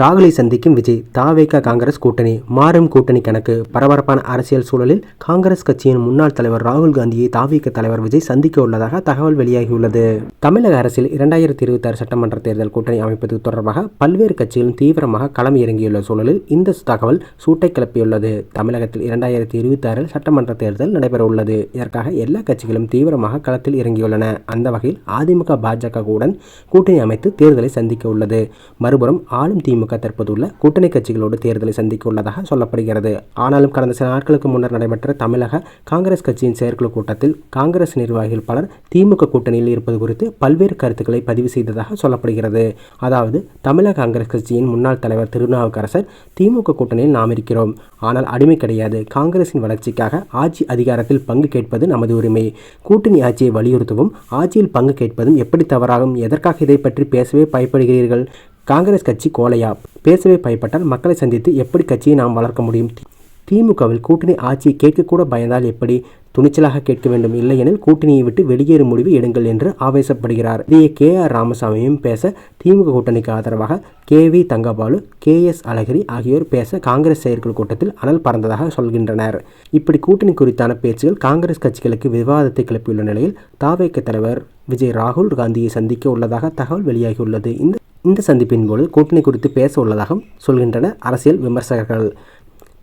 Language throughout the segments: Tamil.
ராகுலை சந்திக்கும் விஜய் தாவேக காங்கிரஸ் கூட்டணி மாறும் கூட்டணி கணக்கு பரபரப்பான அரசியல் சூழலில் காங்கிரஸ் கட்சியின் முன்னாள் தலைவர் ராகுல் காந்தியை தாவேக தலைவர் விஜய் சந்திக்க உள்ளதாக தகவல் வெளியாகியுள்ளது. தமிழக அரசில் இரண்டாயிரத்தி இருபத்தி ஆறு சட்டமன்ற தேர்தல் கூட்டணி அமைப்பது தொடர்பாக பல்வேறு கட்சிகளும் தீவிரமாக களம் இறங்கியுள்ள சூழலில் இந்த தகவல் சூட்டை கிளப்பியுள்ளது. தமிழகத்தில் இரண்டாயிரத்தி இருபத்தி ஆறில் சட்டமன்ற தேர்தல் நடைபெற உள்ளது இதற்காக எல்லா கட்சிகளும் தீவிரமாக களத்தில் இறங்கியுள்ளன. அந்த வகையில் அதிமுக பாஜகவுடன் கூட்டணி அமைத்து தேர்தலை சந்திக்க உள்ளது மறுபுறம் ஆளும் திமுக தற்போதுள்ள கூட்டணி கட்சிகளோடு தேர்தலை சந்திக்க உள்ளதாக சொல்லப்படுகிறது. ஆனாலும் கடந்த சில நாட்களுக்கு முன்னர் நடைபெற்ற தமிழக காங்கிரஸ் கட்சியின் செயற்குழு கூட்டத்தில் காங்கிரஸ் நிர்வாகிகள் பலர் திமுக கூட்டணியில் இருப்பது குறித்து பல்வேறு கருத்துக்களை பதிவு செய்ததாக சொல்லப்படுகிறது. அதாவது தமிழக காங்கிரஸ் கட்சியின் முன்னாள் தலைவர் திருநாவுக்கரசர் திமுக கூட்டணியில் நாம் இருக்கிறோம். ஆனால் அடிமை கிடையாது. காங்கிரசின் வளர்ச்சிக்காக ஆட்சி அதிகாரத்தில் பங்கு கேட்பது நமது உரிமை. கூட்டணி ஆட்சியை வலியுறுத்தவும் ஆட்சியில் பங்கு கேட்பதும் எப்படி தவறாகும்? எதற்காக இதை பற்றி பேசவே பயப்படுகிறீர்கள்? காங்கிரஸ் கட்சி கோலையா. பேசவே பயப்பட்டால் மக்களை சந்தித்து எப்படி கட்சியை நாம் வளர்க்க முடியும்? திமுகவில் கூட்டணி ஆட்சியை கேட்கக்கூட பயந்தால் எப்படி? துணிச்சலாக கேட்க வேண்டும். இல்லையெனில் கூட்டணியை விட்டு வெளியேறும் முடிவு எடுங்கள் என்று ஆவேசப்படுகிறார். இதையே கே. ஆர். ராமசாமியும் பேச திமுக கூட்டணிக்கு ஆதரவாக K. V. Thangabalu K. S. Alagiri ஆகியோர் பேச காங்கிரஸ் செயற்குழு கூட்டத்தில் அனல் பறந்ததாக சொல்கின்றனர். இப்படி கூட்டணி குறித்தான பேச்சுகள் காங்கிரஸ் கட்சிகளுக்கு விவாதத்தை கிளப்பியுள்ள நிலையில் தாவேக்க தலைவர் விஜய் ராகுல் காந்தியை சந்திக்க உள்ளதாக தகவல் வெளியாகியுள்ளது. இந்த இந்த சந்திப்பின் போது கூட்டணி குறித்து பேச உள்ளதாக சொல்கின்றனர் அரசியல் விமர்சகர்கள்.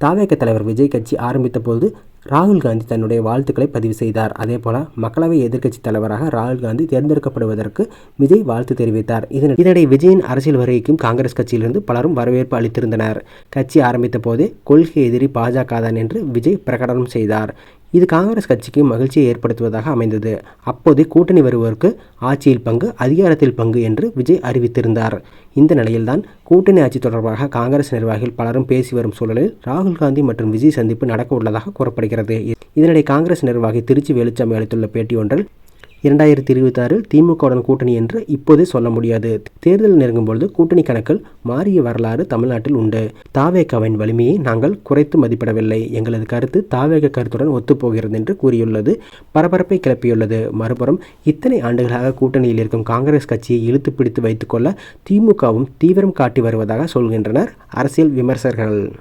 தாவேக தலைவர் விஜய் கட்சி ஆரம்பித்த போது ராகுல் காந்தி தன்னுடைய வாழ்த்துக்களை பதிவு செய்தார். அதேபோல மக்களவை எதிர்க்கட்சி தலைவராக ராகுல் காந்தி தேர்ந்தெடுக்கப்படுவதற்கு விஜய் வாழ்த்து தெரிவித்தார். இதன் இதனிடையே விஜயின் அரசியல் வருகைக்கும் காங்கிரஸ் கட்சியிலிருந்து பலரும் வரவேற்பு அளித்திருந்தனர். கட்சி ஆரம்பித்த போதே கொள்கை எதிரி பாஜக தான் என்று விஜய் பிரகடனம் செய்தார். இது காங்கிரஸ் கட்சிக்கு மகிழ்ச்சியை ஏற்படுத்துவதாக அமைந்தது. அப்போது கூட்டணி வருவோருக்கு ஆட்சியில் பங்கு அதிகாரத்தில் பங்கு என்று விஜய் அறிவித்திருந்தார். இந்த நிலையில்தான் கூட்டணி ஆட்சி தொடர்பாக காங்கிரஸ் நிர்வாகிகள் பலரும் பேசி வரும் சூழலில் ராகுல் காந்தி மற்றும் விஜய் சந்திப்பு நடக்க உள்ளதாக கூறப்படுகிறது. இதனிடையே காங்கிரஸ் நிர்வாகி திருச்சி வேலுச்சாமி அளித்துள்ள பேட்டி ஒன்றில் இரண்டாயிரத்தி இருபத்தாறு திமுகவுடன் கூட்டணி என்று இப்போதே சொல்ல முடியாது. தேர்தல் நெருங்கும் பொழுது கூட்டணி கணக்கில் மாறிய வரலாறு தமிழ்நாட்டில் உண்டு. தாவேகாவின் வலிமையை நாங்கள் குறைத்து மதிப்பிடவில்லை. எங்களது கருத்து தாவேக கருத்துடன் ஒத்துப்போகிறது என்று கூறியுள்ளது. பரபரப்பை கிளப்பியுள்ளது. மறுபுறம் இத்தனை ஆண்டுகளாக கூட்டணியில் இருக்கும் காங்கிரஸ் கட்சியை இழுத்து பிடித்து வைத்துக்கொள்ள திமுகவும் தீவிரம் காட்டி வருவதாக சொல்கின்றனர் அரசியல் விமர்சகர்கள்.